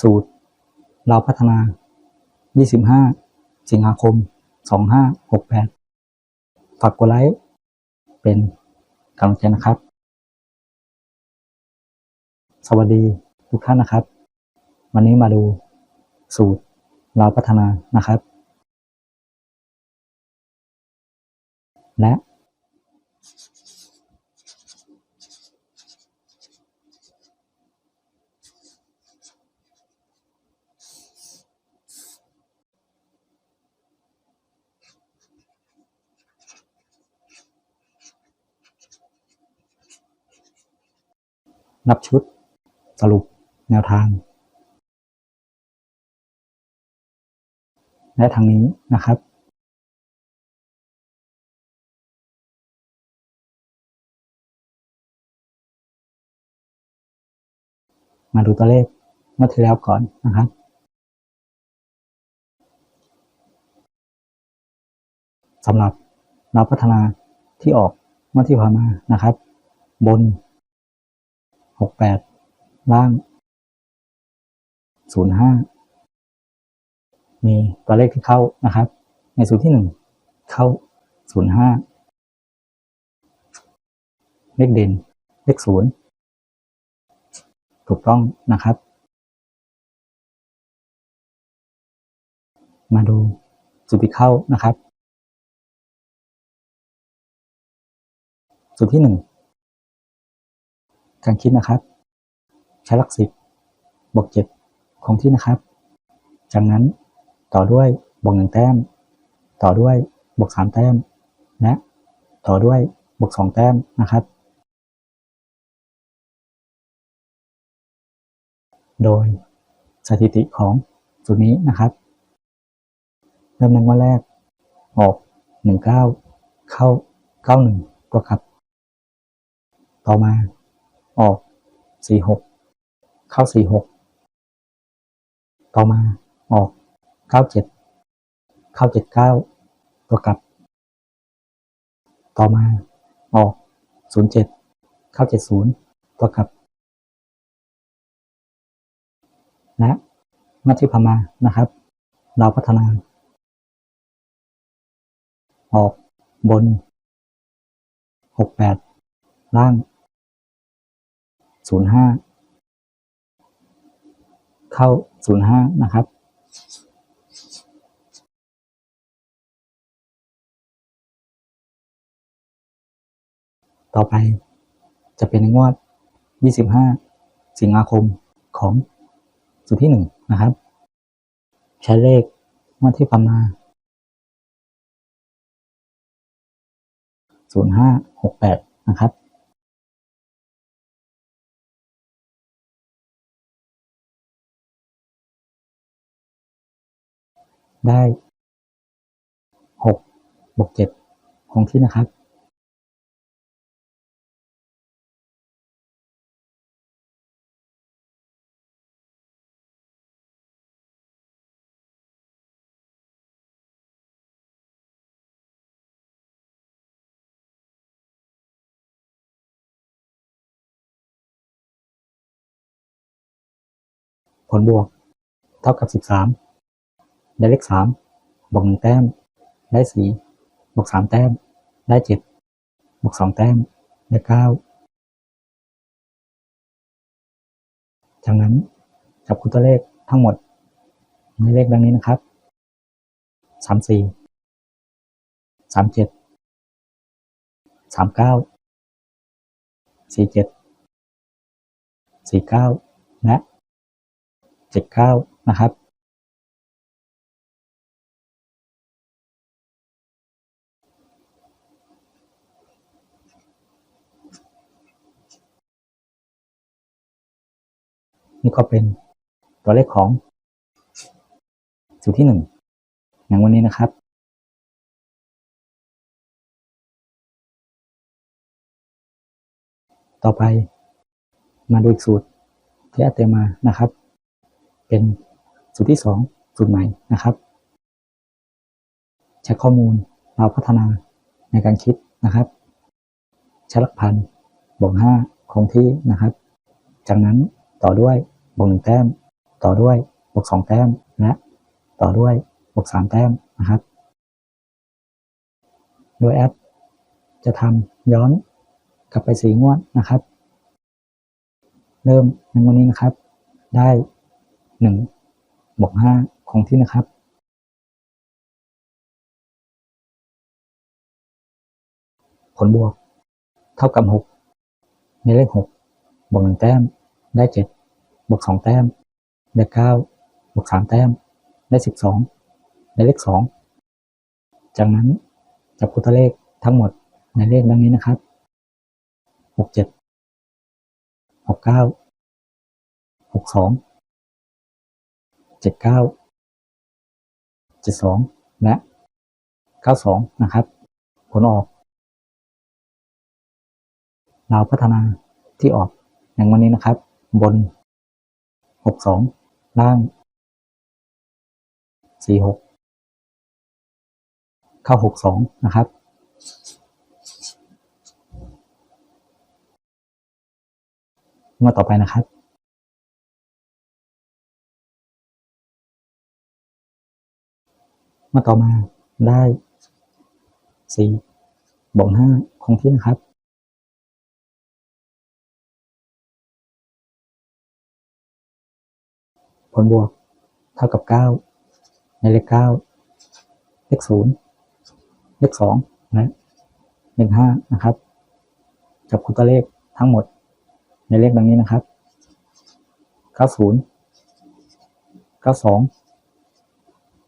สูตร เราพัฒนา 25 สิงหาคม 2568 ฝากกดไลค์ เป็นกำลังใจนะครับ สวัสดีทุกท่านนะครับ วันนี้มาดูสูตรเราพัฒนานะครับ และ นับชุด สรุปแนวทาง และทางนี้นะครับมาดูตัวเลขเมื่อที่แล้วก่อนนะครับ สำหรับเราพัฒนาที่ออกเมื่อที่ผ่านมานะครับ บน หกแปดล่างศูนย์ห้ามีตัวเลขที่เข้านะครับ ในสูตรที่หนึ่งเข้าศูนย์ห้าเลขเด่นเลขศูนย์ถูกต้องนะครับ มาดูสูตรที่เข้านะครับสูตรที่หนึ่ง การคิดนะครับใช้หลักสิบบวกเจ็ดคงที่นะครับ จากนั้นต่อด้วยบวกหนึ่งแต้ม ต่อด้วยบวกสามแต้ม และต่อด้วยบวกสองแต้มนะครับ โดยสถิติของสูตรนี้นะครับ เริ่มในวันแรก ออกหนึ่งเก้าเข้าเก้าหนึ่งตัวครับ ต่อมา ออกสี่หกเข้าสี่หกต่อมาออกเก้าเจ็ดเข้าเจ็ดเก้าตัวกลับ ต่อมาออกศูนย์เจ็ดเข้าเจ็ดศูนย์ตัวกลับและมื่อที่ผ่านมานะครับ เราพัฒนา ออกบนหกแปดล่าง ศูนย์ห้าเข้าศูนย์ห้านะครับ ต่อไปจะเป็นงวด 25 สิงหาคมของสุดที่หนึ่งนะครับ ใช้เลขงวดที่ผ่านมา0568 นะครับ ได้หกบวกเจ็ดคงที่นะครับผลบวก เท่ากับสิบสาม ได้เลขสามบวกหนึ่งแต้ม ได้สี่บวกสามแต้ม ได้เจ็ดบวกสองแต้ม ได้เก้าจากนั้นจับคูณตัวเลขทั้งหมดในเลขดังนี้นะครับสามสี่สามเจ็ดสามเก้าสี่เจ็ดสี่เก้าและเจ็ดเก้านะครับ นี่ก็เป็นตัวเลขของสูตรที่หนึ่งอย่างวันนี้นะครับต่อไปมาดูอีกสูตรที่อาเตมานะครับ เป็นสูตรที่สองสูตรใหม่นะครับ ใช้ข้อมูลเราพัฒนาในการคิดนะครับใช้หลักพันบวกห้าคงที่นะครับ จากนั้น ต่อด้วยบวกหนึ่งแต้ม ต่อด้วยบวกสองแต้ม และ ต่อด้วยบวกสามแต้มนะครับ โดยแอป จะทำย้อนกลับไปสีงวดนะครับ เริ่มในวันนี้นะครับ ได้หนึ่งบวกห้าคงที่นะครับผลบวก เท่ากับหกในเลขหกบวกหนึ่งแต้ม ได้เจ็ดบวกสองแต้ม ได้เก้าบวกสามแต้ม ได้สิบสองในเลขสองจากนั้นจับคู่ตัวเลขทั้งหมดในเลขดังนี้นะครับหกเจ็ดหกเก้าหกสองเจ็ดเก้าเจ็ดสองและเก้าสองนะครับ ผลออกเราพัฒนาที่ออกอย่างวันนี้นะครับ บนหกสองล่างสี่หกเข้าหกสองนะครับ มาต่อไปนะครับมาต่อมาได้สี่บวกห้าคงที่นะครับ ลบวก เท่ากับเก้าในเลขเก้าเลขศูนย์เลขสองและเลขห้านะครับจับคูตัวเลขทั้งหมด ในเลขดังนี้นะครับเก้าศูนย์เก้าสอง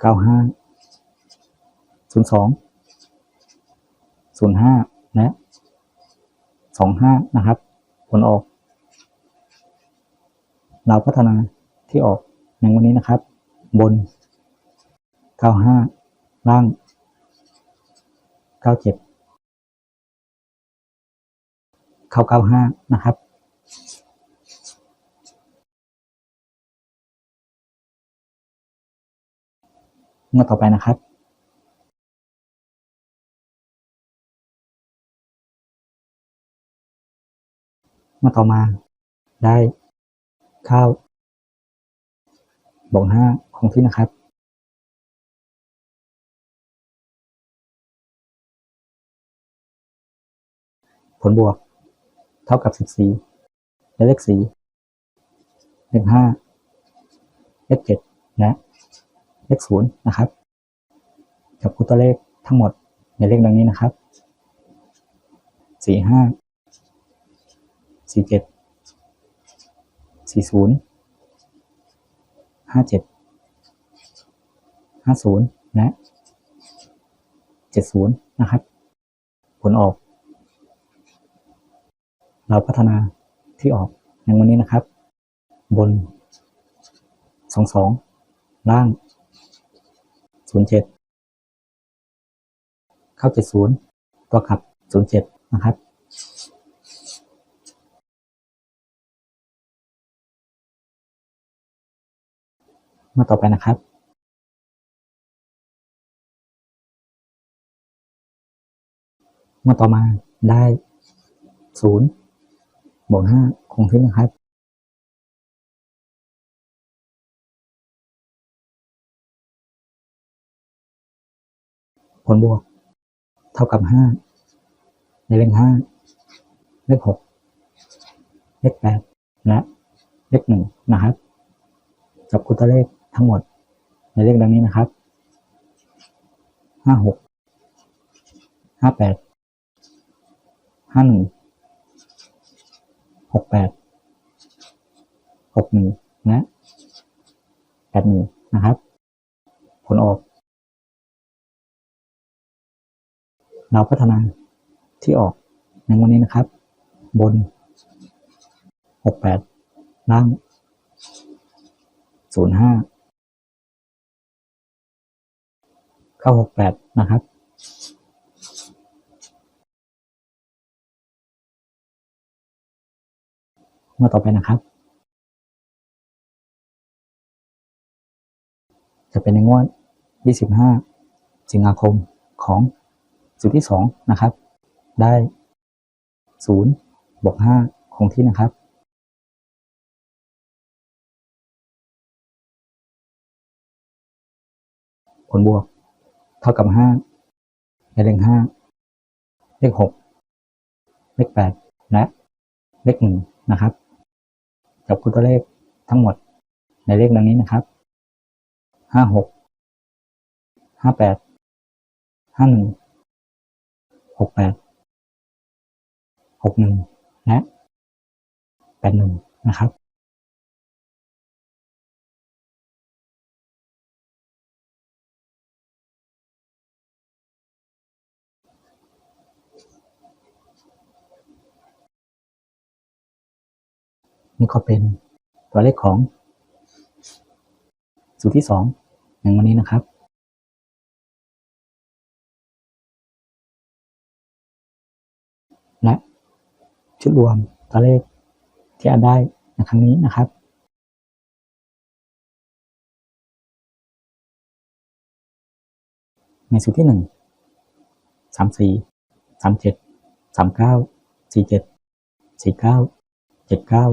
เก้าห้าศูนย์สองศูนย์ห้าและสองห้านะครับ ผลออก เราพัฒนาที่ออก ในวันนี้นะครับ บน 95 ล่าง 97 เข้า 95 นะครับเมื่อต่อไปนะครับเมื่อต่อมาได้ข้าว บวกห้าคงที่นะครับผลบวก เท่ากับสิบสี่และเลขสี่เลขห้าเลขเจ็ดและเลขศูนย์นะครับจับคู่ตัวเลขทั้งหมดในเลขดังนี้นะครับสี่ห้าสี่เจ็ดสี่ศูนย์ ห้าเจ็ดห้าศูนย์และเจ็ดศูนย์นะครับ ผลออก เราพัฒนาที่ออกในวันนี้นะครับ บนสองสองล่างศูนย์เจ็ดเข้าเจ็ดศูนย์ตัวขับศูนย์เจ็ดนะครับ มาต่อไปนะครับมาต่อมาได้ศูนย์บวกห้าคงที่นะครับผลบวก เท่ากับห้าในเลขห้าเลขหกเลขแปดและเลขหนึ่งนะครับจับคู่ตัวเลข ทั้งหมดในเลขดังนี้นะครับห้าหกห้าแปดห้าหนึ่งหกแปดหกหนึ่งและแปดหนึ่งนะครับ ผลออก เราพัฒนาที่ออกในวันนี้นะครับ บนหกแปดล่างศูนย์ห้า ข้าหกแปดนะครับมาต่อไปนะครับ จะเป็นในงวดยี่สิบห้าสิงหาคมของสูตรที่สองนะครับ ได้ศูนย์บวกห้5คงที่นะครับ ผลบวก เท่ากับห้าในเลขห้าเลขหกเลขแปดและเลขหนึ่งนะครับจับคู่ตัวเลขทั้งหมดในเลขดังนี้นะครับห้าหกห้าแปดห้าหนึ่งหกแปดหกหนึ่งและแปดหนึ่งนะครับ นี่ก็เป็นตัวเลขของ สูตรที่สองอย่างวันนี้นะครับและชุดรวมตัวเลขที่อาจได้ในครั้งนี้นะครับในสูตรที่หนึ่งสามสี่สามเจ็ดสามเก้าสี่เจ็ดสี่เก้าเจ็ดเก้า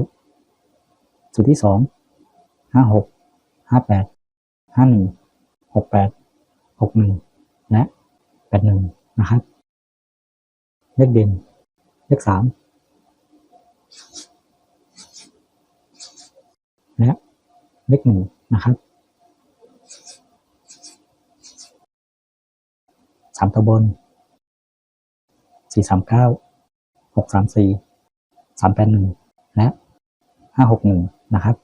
สูตรที่สองห้าหกห้าแปดห้าหนึ่งหกแปดหกหนึ่งและแปดหนึ่งนะครับเลขเด่นเลขสามและเลขหนึ่งนะครับสามตัวบนสี่สามเก้าหกสามสี่สามแปดหนึ่งและห้าหกหนึ่ง นะครับ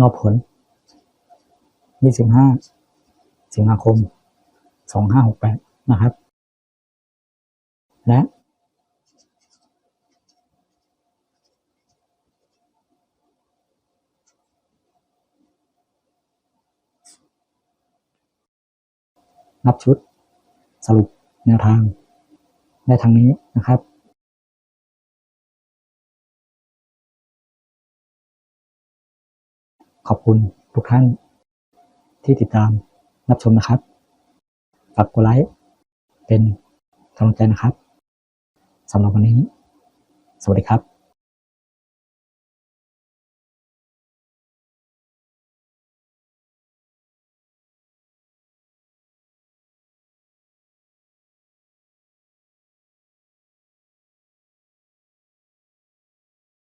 นอกผล 25 สิงหาคม 2568 นะครับ และนับชุดสรุปแนวทางได้ทางนี้นะครับ ขอบคุณทุกท่านที่ติดตามรับชมนะครับ ฝากกดไลค์เป็นกำลังใจนะครับสำหรับวันนี้ สวัสดีครับ